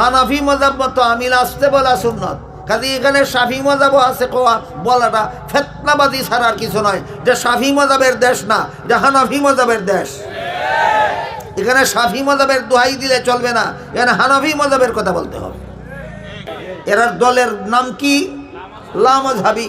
হানাফি মজাব মতো আমিল আসতে বলা সুন্নত। কাজে এখানে সাফি মজাবও আছে কোয়া, বলাটা ফেতনাবাদী ছাড়ার কিছু নয়। যে সাফি মজাবের দেশ না, যে হানাফি মজাবের দেশ। এখানে সাফি মজাবের দোহাই দিলে চলবে না, এখানে হানাফি মজাবের কথা বলতে হবে। এরা দলের নাম কি? লামঝাবি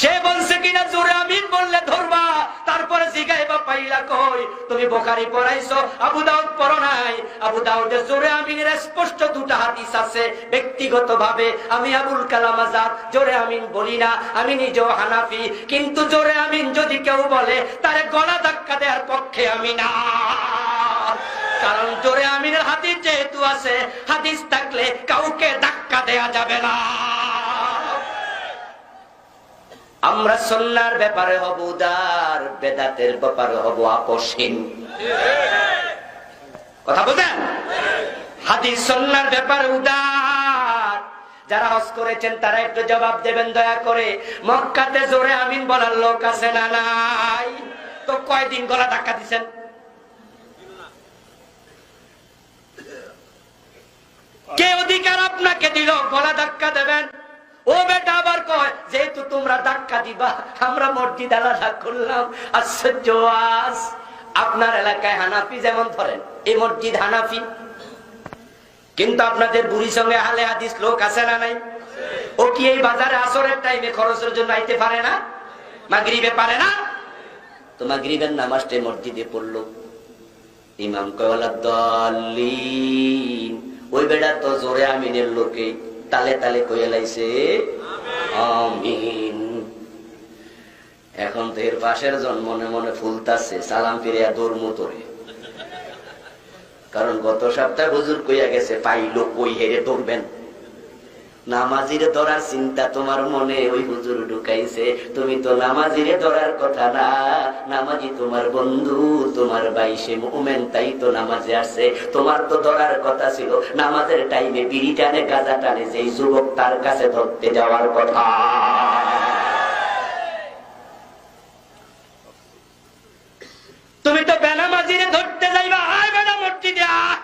সে বলছে কিনা জোরে আমিন বললে ধরবা, তারপরে জিগাইবা পাইলা কই? তুমি বোখারি পড়াইছো, আবু দাউদ পড়ো নাই। আবু দাউদের জোরে আমিনের স্পষ্ট দুটো হাদিস আছে। ব্যক্তিগত ভাবে আমি আবুল কালাম আজাদ জোরে আমিন বলি না, আমি নিজেও হানাফি, কিন্তু জোরে আমিন যদি কেউ বলে, তারে গলা ধাক্কা দেওয়ার পক্ষে আমি না। কারণ জোরে আমিনের হাদিস যেহেতু আছে, হাদিস থাকলে কাউকে ধাক্কা দেয়া যাবে না। আমরা সন্ন্যার ব্যাপারে হব উদার, বেদাতের ব্যাপারে হব আপসহীন কথা বলছেন? হাদিস সন্ন্যার ব্যাপারে উদার। যারা হজ করেছেন, তারা একটু জবাব দেবেন, দয়া করে। মক্কাতে জোরে আমিন বলার লোক আছে না নাই? তো কয়দিন গলা ধাক্কা দিচ্ছেন কে অধিকার আপনাকে দিল? গলা ধাক্কা দেবেন? ও বেটা আবার কয়, যেহেতু তোমরা ধাক্কা দিবা, আমরা মসজিদ আলাদা করলাম। আশ্চর্য আজ আপনার এলাকায় হানাফি যেমন ধরেন, এই মসজিদ হানাফি। কিন্তু আপনাদের বুড়ি সঙ্গে হালে হাদিস লোক আছে না নাই? ও কি এই বাজারে আসরের টাইমে খরচের জন্য আইতে পারে না? মাগরিবে পারে না? তো মাগরিবের নামাজটা মসজিদে পড়ল। ইমাম কয়লা দলিন ওই বেটা তো জোরে আমিনের লোকে তালে তালে কয়ে লাইছে। আমিন। এখন তো এর পাশের জন মনে মনে ফুলতাছে, সালাম ফিরিয়া দৌড় তোরে। কারণ গত সপ্তাহে হুজুর কইয়া গেছে, পাইলো কই হেরে দৌড়বেন। নামাজিরে ধরার চিন্তা তোমার মনে ওই হুজুর ঢুকাইছে। তুমি তো নামাজিরে ধরার কথা না, নামাজি তোমার বন্ধু, তোমার বাইশে মুমেন, তাই তো নামাজে আসে তোমার তো ধরার কথা ছিল, নামাজের টাইমে বিড়ি টানে, গাঁজা টানে, যেই যুবক তার কাছে ধরতে যাওয়ার কথা তুমি তো বেনামাজিরে ধরতে যাইবা আয় বেনা মসজিদে আয়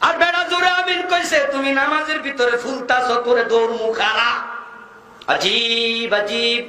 আর বেড়া জোরে আমিন কইছে তুমি নামাজের ভিতরে ফুলতাছ তোরে দৌড় মুখারা আজীব আজীব।